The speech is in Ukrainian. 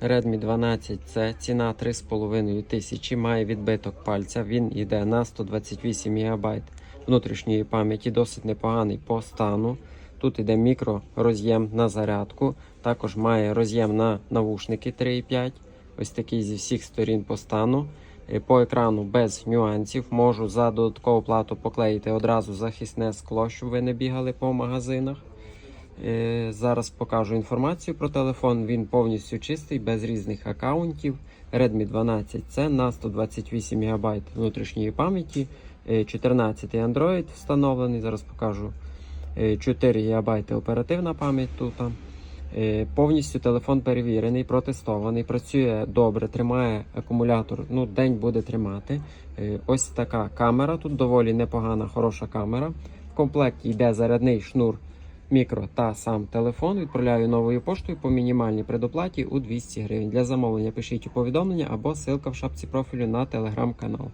Redmi 12C, ціна 3,5 тисячі, має відбиток пальця. Він йде на 128 ГБ внутрішньої пам'яті, досить непоганий по стану. Тут йде мікророз'єм на зарядку, також має роз'єм на навушники 3,5. Ось такий зі всіх сторін по стану. Е, По екрану без нюансів. Можу за додаткову плату поклеїти одразу захисне скло, щоб ви не бігали по магазинах. Е, Зараз покажу інформацію про телефон. Він повністю чистий, без різних аккаунтів. Redmi 12C на 128 ГБ внутрішньої пам'яті, е, 14 Android встановлений. Зараз покажу Е, 4 ГБ оперативна пам'ять тут. Е, Повністю телефон перевірений, протестований, працює добре, тримає акумулятор. Ну, день буде тримати. Е, Ось така камера. Тут доволі непогана, хороша камера. В комплекті йде зарядний шнур мікро та сам телефон. Відправляю новою поштою по мінімальній предоплаті у 200 гривень. Для замовлення пишіть у повідомлення або ссылка в шапці профілю на телеграм-канал.